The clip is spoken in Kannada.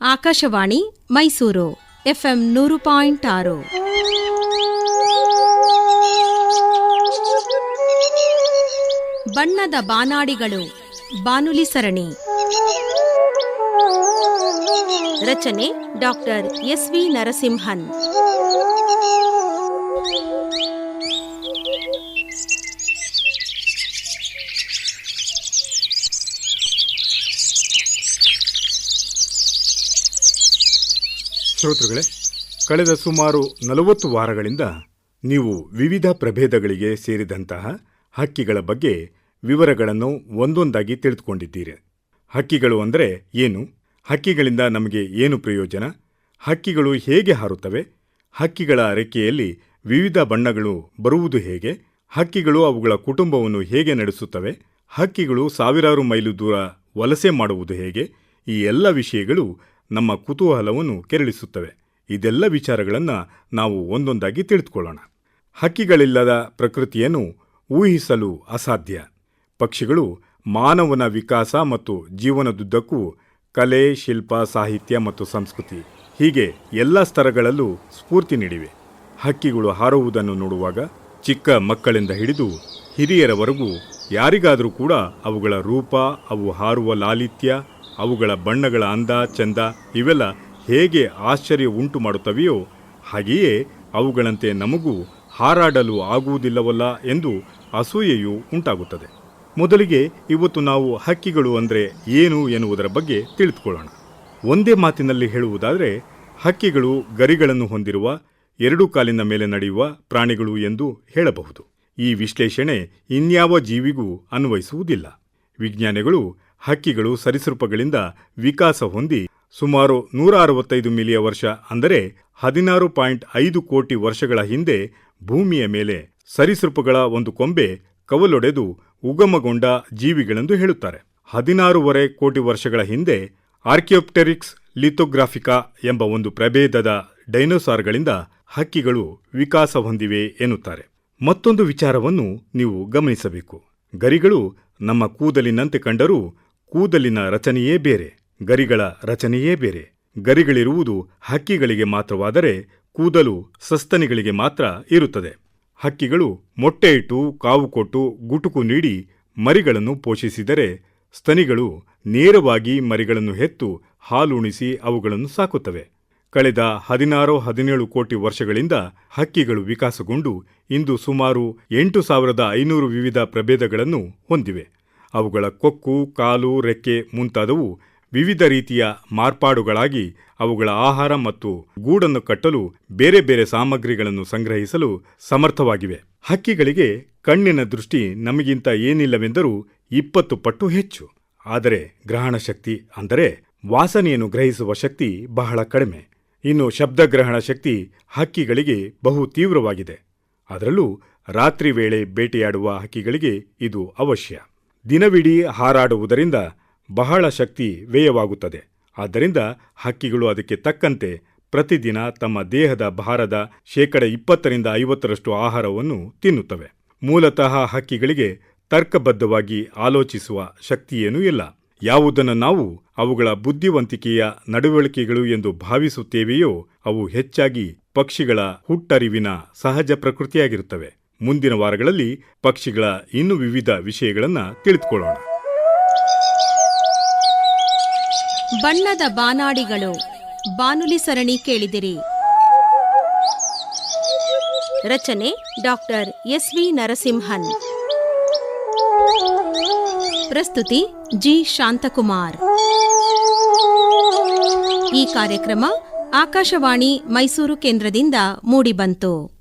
ಆಕಾಶವಾಣಿ ಮೈಸೂರು ಎಫ್ಎಂ ನೂರು ಪಾಯಿಂಟ್ ಆರು. ಬಣ್ಣದ ಬಾನಾಡಿಗಳು, ಬಾನುಲಿ ಸರಣಿ. ರಚನೆ ಡಾಕ್ಟರ್ ಎಸ್ ವಿ ನರಸಿಂಹನ್. ಶ್ರೋತೃಗಳೇ, ಕಳೆದ ಸುಮಾರು ನಲವತ್ತು ವಾರಗಳಿಂದ ನೀವು ವಿವಿಧ ಪ್ರಭೇದಗಳಿಗೆ ಸೇರಿದಂತಹ ಹಕ್ಕಿಗಳ ಬಗ್ಗೆ ವಿವರಗಳನ್ನು ಒಂದೊಂದಾಗಿ ತಿಳಿದುಕೊಂಡಿದ್ದೀರಿ. ಹಕ್ಕಿಗಳು ಅಂದರೆ ಏನು? ಹಕ್ಕಿಗಳಿಂದ ನಮಗೆ ಏನು ಪ್ರಯೋಜನ? ಹಕ್ಕಿಗಳು ಹೇಗೆ ಹಾರುತ್ತವೆ? ಹಕ್ಕಿಗಳ ರೆಕ್ಕೆಯಲ್ಲಿ ವಿವಿಧ ಬಣ್ಣಗಳು ಬರುವುದು ಹೇಗೆ? ಹಕ್ಕಿಗಳು ಅವುಗಳ ಕುಟುಂಬವನ್ನು ಹೇಗೆ ನಡೆಸುತ್ತವೆ? ಹಕ್ಕಿಗಳು ಸಾವಿರಾರು ಮೈಲು ದೂರ ವಲಸೆ ಮಾಡುವುದು ಹೇಗೆ? ಈ ಎಲ್ಲ ವಿಷಯಗಳು ನಮ್ಮ ಕುತೂಹಲವನ್ನು ಕೆರಳಿಸುತ್ತವೆ. ಇದೆಲ್ಲ ವಿಚಾರಗಳನ್ನು ನಾವು ಒಂದೊಂದಾಗಿ ತಿಳಿದುಕೊಳ್ಳೋಣ. ಹಕ್ಕಿಗಳಿಲ್ಲದ ಪ್ರಕೃತಿಯನ್ನು ಊಹಿಸಲು ಅಸಾಧ್ಯ. ಪಕ್ಷಿಗಳು ಮಾನವನ ವಿಕಾಸ ಮತ್ತು ಜೀವನದುದ್ದಕ್ಕೂ ಕಲೆ, ಶಿಲ್ಪ, ಸಾಹಿತ್ಯ ಮತ್ತು ಸಂಸ್ಕೃತಿ ಹೀಗೆ ಎಲ್ಲ ಸ್ತರಗಳಲ್ಲೂ ಸ್ಫೂರ್ತಿ ನೀಡಿವೆ. ಹಕ್ಕಿಗಳು ಹಾರುವುದನ್ನು ನೋಡುವಾಗ ಚಿಕ್ಕ ಮಕ್ಕಳಿಂದ ಹಿಡಿದು ಹಿರಿಯರವರೆಗೂ ಯಾರಿಗಾದರೂ ಕೂಡ ಅವುಗಳ ರೂಪ, ಅವು ಹಾರುವ ಲಾಲಿತ್ಯ ಅವುಗಳ ಬಣ್ಣಗಳ ಅಂದ, ಚಂದ ಇವೆಲ್ಲ ಹೇಗೆ ಆಶ್ಚರ್ಯ ಉಂಟು ಮಾಡುತ್ತವೆಯೋ ಹಾಗೆಯೇ ಅವುಗಳಂತೆ ನಮಗೂ ಹಾರಾಡಲು ಆಗುವುದಿಲ್ಲವಲ್ಲ ಎಂದು ಅಸೂಯೆಯು ಉಂಟಾಗುತ್ತದೆ. ಮೊದಲಿಗೆ ಇವತ್ತು ನಾವು ಹಕ್ಕಿಗಳು ಅಂದರೆ ಏನು ಎನ್ನುವುದರ ಬಗ್ಗೆ ತಿಳಿದುಕೊಳ್ಳೋಣ. ಒಂದೇ ಮಾತಿನಲ್ಲಿ ಹೇಳುವುದಾದರೆ, ಹಕ್ಕಿಗಳು ಗರಿಗಳನ್ನು ಹೊಂದಿರುವ, ಎರಡು ಕಾಲಿನ ಮೇಲೆ ನಡೆಯುವ ಪ್ರಾಣಿಗಳು ಎಂದು ಹೇಳಬಹುದು. ಈ ವಿಶ್ಲೇಷಣೆ ಇನ್ಯಾವ ಜೀವಿಗೂ ಅನ್ವಯಿಸುವುದಿಲ್ಲ. ವಿಜ್ಞಾನಿಗಳು ಹಕ್ಕಿಗಳು ಸರಿಸೃಪಗಳಿಂದ ವಿಕಾಸ ಹೊಂದಿ ಸುಮಾರು ನೂರ ಅರವತ್ತೈದು ಮಿಲಿಯ ವರ್ಷ, ಅಂದರೆ ಹದಿನಾರು ಪಾಯಿಂಟ್ ಐದು ಕೋಟಿ ವರ್ಷಗಳ ಹಿಂದೆ ಭೂಮಿಯ ಮೇಲೆ ಸರಿಸೃಪಗಳ ಒಂದು ಕೊಂಬೆ ಕವಲೊಡೆದು ಉಗಮಗೊಂಡ ಜೀವಿಗಳೆಂದು ಹೇಳುತ್ತಾರೆ. ಹದಿನಾರೂವರೆ ಕೋಟಿ ವರ್ಷಗಳ ಹಿಂದೆ ಆರ್ಕಿಯೋಪ್ಟೆರಿಕ್ಸ್ ಲಿಥೋಗ್ರಾಫಿಕಾ ಎಂಬ ಒಂದು ಪ್ರಭೇದದ ಡೈನೋಸಾರ್ಗಳಿಂದ ಹಕ್ಕಿಗಳು ವಿಕಾಸ ಹೊಂದಿವೆ ಎನ್ನುತ್ತಾರೆ. ಮತ್ತೊಂದು ವಿಚಾರವನ್ನು ನೀವು ಗಮನಿಸಬೇಕು. ಗರಿಗಳು ನಮ್ಮ ಕೂದಲಿನಂತೆ ಕಂಡರೂ ಕೂದಲಿನ ರಚನೆಯೇ ಬೇರೆ, ಗರಿಗಳ ರಚನೆಯೇ ಬೇರೆ. ಗರಿಗಳಿರುವುದು ಹಕ್ಕಿಗಳಿಗೆ ಮಾತ್ರವಾದರೆ ಕೂದಲು ಸಸ್ತನಿಗಳಿಗೆ ಮಾತ್ರ ಇರುತ್ತದೆ. ಹಕ್ಕಿಗಳು ಮೊಟ್ಟೆ ಇಟ್ಟು ಕಾವು ಕೊಟ್ಟು ಗುಟುಕು ನೀಡಿ ಮರಿಗಳನ್ನು ಪೋಷಿಸಿದರೆ ಸ್ತನಿಗಳು ನೇರವಾಗಿ ಮರಿಗಳನ್ನು ಹೆತ್ತು ಹಾಲುಣಿಸಿ ಅವುಗಳನ್ನು ಸಾಕುತ್ತವೆ. ಕಳೆದ ಹದಿನಾರು, ಹದಿನೇಳು ಕೋಟಿ ವರ್ಷಗಳಿಂದ ಹಕ್ಕಿಗಳು ವಿಕಾಸಗೊಂಡು ಇಂದು ಸುಮಾರು ಎಂಟು ಸಾವಿರದ ಐನೂರು ವಿವಿಧ ಪ್ರಭೇದಗಳನ್ನು ಹೊಂದಿವೆ. ಅವುಗಳ ಕೊಕ್ಕು, ಕಾಲು, ರೆಕ್ಕೆ ಮುಂತಾದವು ವಿವಿಧ ರೀತಿಯ ಮಾರ್ಪಾಡುಗಳಾಗಿ ಅವುಗಳ ಆಹಾರ ಮತ್ತು ಗೂಡನ್ನು ಕಟ್ಟಲು ಬೇರೆ ಬೇರೆ ಸಾಮಗ್ರಿಗಳನ್ನು ಸಂಗ್ರಹಿಸಲು ಸಮರ್ಥವಾಗಿವೆ. ಹಕ್ಕಿಗಳಿಗೆ ಕಣ್ಣಿನ ದೃಷ್ಟಿ ನಮಗಿಂತ ಏನಿಲ್ಲವೆಂದರೂ ಇಪ್ಪತ್ತು ಪಟ್ಟು ಹೆಚ್ಚು. ಆದರೆ ಗ್ರಹಣ ಶಕ್ತಿ ಅಂದರೆ ವಾಸನೆಯನ್ನು ಗ್ರಹಿಸುವ ಶಕ್ತಿ ಬಹಳ ಕಡಿಮೆ. ಇನ್ನು ಶಬ್ದಗ್ರಹಣ ಶಕ್ತಿ ಹಕ್ಕಿಗಳಿಗೆ ಬಹು ತೀವ್ರವಾಗಿದೆ. ಅದರಲ್ಲೂ ರಾತ್ರಿ ವೇಳೆ ಬೇಟೆಯಾಡುವ ಹಕ್ಕಿಗಳಿಗೆ ಇದು ಅವಶ್ಯ. ದಿನವಿಡೀ ಹಾರಾಡುವುದರಿಂದ ಬಹಳ ಶಕ್ತಿ ವ್ಯಯವಾಗುತ್ತದೆ. ಆದ್ದರಿಂದ ಹಕ್ಕಿಗಳು ಅದಕ್ಕೆ ತಕ್ಕಂತೆ ಪ್ರತಿದಿನ ತಮ್ಮ ದೇಹದ ಭಾರದ ಶೇಕಡ ಇಪ್ಪತ್ತರಿಂದ ಐವತ್ತರಷ್ಟು ಆಹಾರವನ್ನು ತಿನ್ನುತ್ತವೆ. ಮೂಲತಃ ಹಕ್ಕಿಗಳಿಗೆ ತರ್ಕಬದ್ಧವಾಗಿ ಆಲೋಚಿಸುವ ಶಕ್ತಿಯೇನೂ ಇಲ್ಲ. ಯಾವುದನ್ನು ನಾವು ಅವುಗಳ ಬುದ್ಧಿವಂತಿಕೆಯ ನಡವಳಿಕೆಗಳು ಎಂದು ಭಾವಿಸುತ್ತೇವೆಯೋ ಅವು ಹೆಚ್ಚಾಗಿ ಪಕ್ಷಿಗಳ ಹುಟ್ಟರಿವಿನ ಸಹಜ ಪ್ರಕೃತಿಯಾಗಿರುತ್ತವೆ. ಮುಂದಿನ ವಾರಗಳಲ್ಲಿ ಪಕ್ಷಿಗಳ ಇನ್ನೂ ವಿವಿಧ ವಿಷಯಗಳನ್ನು ತಿಳಿದುಕೊಳ್ಳೋಣ. ಬಣ್ಣದ ಬಾನಾಡಿಗಳು. ಬಾನುಲಿ ಸರಣಿ ಕೇಳಿದಿರಿ. ರಚನೆ ಡಾಕ್ಟರ್ ಎಸ್ ವಿ ನರಸಿಂಹನ್. ಪ್ರಸ್ತುತಿ ಜಿ. ಶಾಂತಕುಮಾರ್. ಈ ಕಾರ್ಯಕ್ರಮ ಆಕಾಶವಾಣಿ ಮೈಸೂರು ಕೇಂದ್ರದಿಂದ ಮೂಡಿಬಂತು.